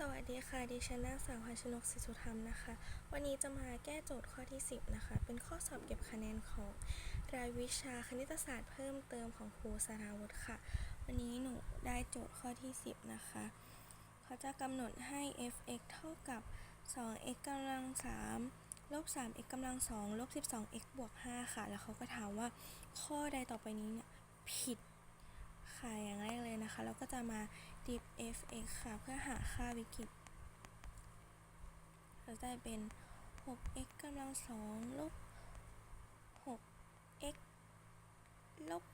สวัสดีค่ะ ดิฉันนางสาวพัชนกศิสุธรรมนะคะ วันนี้จะมาแก้โจทย์ข้อที่ 10 นะคะ เป็นข้อสอบเก็บคะแนนของรายวิชาคณิตศาสตร์เพิ่มเติมของครูสราวุธค่ะ วันนี้หนูได้โจทย์ข้อที่ 10 นะคะ เขาจะกำหนดให้ f(x) เท่ากับ 2x กำลัง 3 ลบ 3x กำลัง 2 ลบ 12x บวก 5 ค่ะ แล้วเขาก็ถามว่าข้อใดต่อไปนี้เนี่ยผิดค่ะอย่างแรกเลยนะคะ เราก็จะมา div f(x) ค่ะ เพื่อหาค่าวิกฤตเราจะได้เป็น 6x กำลัง2ลบ 6x ลบ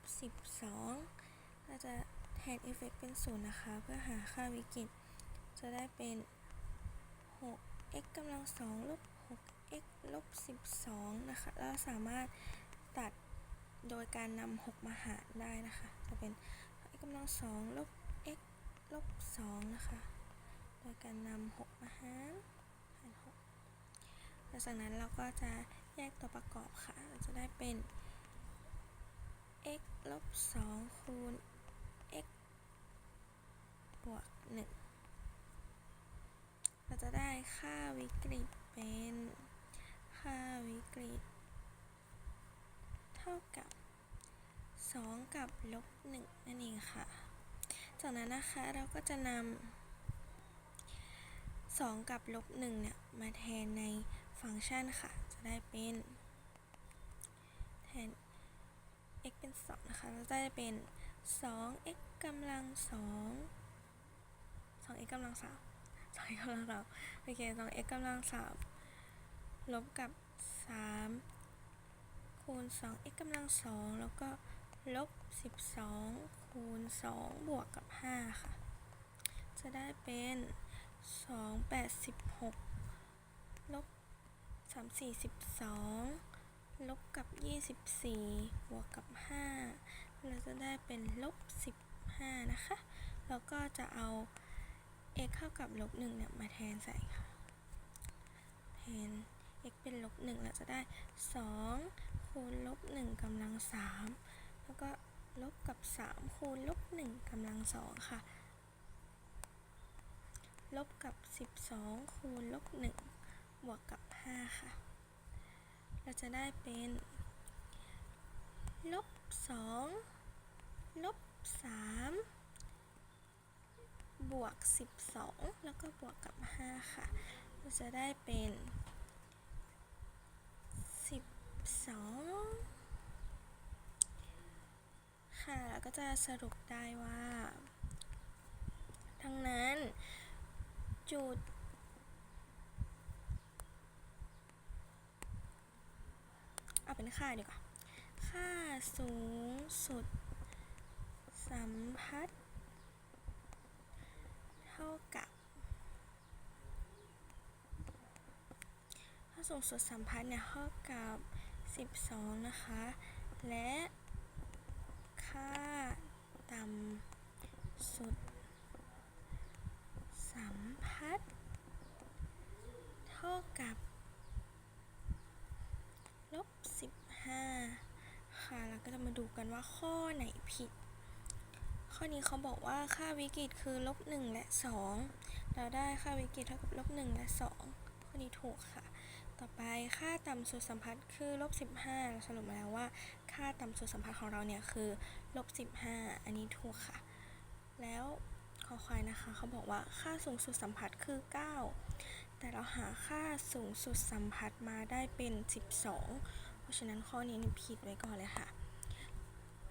12เราจะแทน f(x) เป็น 0 นะคะ เพื่อหาค่าวิกฤตจะได้เป็น 6x กำลัง2ลบ 6x ลบ 12 นะคะ เราสามารถตัดโดยการนำ6มาหารได้นะคะ จะเป็น x กำลัง2ลบ ลบ2นะคะ โดยการนำ6มาหารหาร6แล้วจากนั้นเราก็จะแยกตัวประกอบค่ะ เราจะได้เป็น x ลบ2คูณ x บวก1เราจะได้ค่าวิกฤตเป็นค่าวิกฤต เท่ากับ 2 กับลบ1นั่นเองค่ะ จากนั้นนะคะเราก็จะนำ2 กับลบ1เนี่ยมาแทนในฟังก์ชันค่ะ จะได้เป็นแทน x เป็น 2 นะคะเราจะได้เป็น 2x กำลัง 2 2x กำลัง 3 2x กำลัง3โอเค 2x กำลัง 3 ลบกับ 3 คูณ 2x กำลัง 2 แล้วก็ลบ 12 คูณ 2 บวกกับ 5 ค่ะ จะได้เป็น 286ลบ3 4 12ลบกับ 24 บวกกับ 5 เราจะได้เป็นลบ 15 นะคะ แล้วก็จะเอา x เท่ากับลบ1เนี่ยมาแทนใส่ค่ะ แทน x เป็นลบ1เราจะได้ 2 คูณลบ1กำลัง 3 แล้วก็ ลบกับ 3 คูณลบ1กำลัง2ค่ะ ลบกับ 12 คูณลบ1บวกกับ 5 ค่ะ เราจะได้เป็น ลบ 2 ลบ 3 บวก 12 แล้วก็บวกกับ 5 ค่ะ เราจะได้เป็น 12 ค่ะแล้ว ก็จะสรุปได้ว่า ทั้งนั้นจุด เอาเป็นค่าดีกว่า ค่าสูงสุด สัมพัทธ์เท่ากับ ค่าสูงสุดสัมพัทธ์เนี่ยเท่ากับ 12 นะคะ และ ค่าต่ำสุด สัมพัทธ์เท่ากับลบ15 ค่ะ แล้วก็จะมาดูกันว่าข้อไหนผิด ข้อนี้เขาบอกว่าค่าวิกฤตคือลบ1และ 2 เราได้ค่าวิกฤตเท่ากับลบ1และ 2 ข้อนี้ถูกค่ะ ต่อไปค่าต่ำสุดสัมพัทธ์คือลบ15เราสรุปมาแล้วว่า ค่าต่ำสุดสัมพัทธ์ของเราเนี่ยคือลบ15 อันนี้ถูกค่ะ แล้วขอควายนะคะเขาบอกว่าค่าสูงสุดสัมพัทธ์คือ 9 แต่เราหาค่าสูงสุดสัมพัทธ์มาได้เป็น 12 เพราะฉะนั้นข้อนี้นี่ผิดไว้ก่อนเลยค่ะ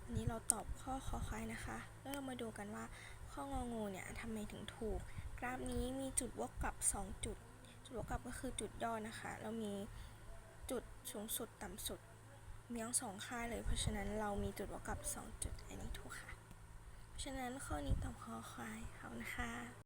อันนี้เราตอบข้อขอควายนะคะ แล้วเรามาดูกันว่าข้ององูเนี่ยทำไมถึงถูก กราฟนี้มีจุดวกกลับ 2 จุด จุดวกกลับก็คือจุดย่อนะคะ เรามีจุดสูงสุดต่ำสุด มีทั้งสองค่าเลย เพราะฉะนั้นเรามีจุดวกกลับ 2 จุด อันนี้ถูกค่ะ เพราะฉะนั้นข้อนี้ตอบข้อควายขอบคุณค่ะ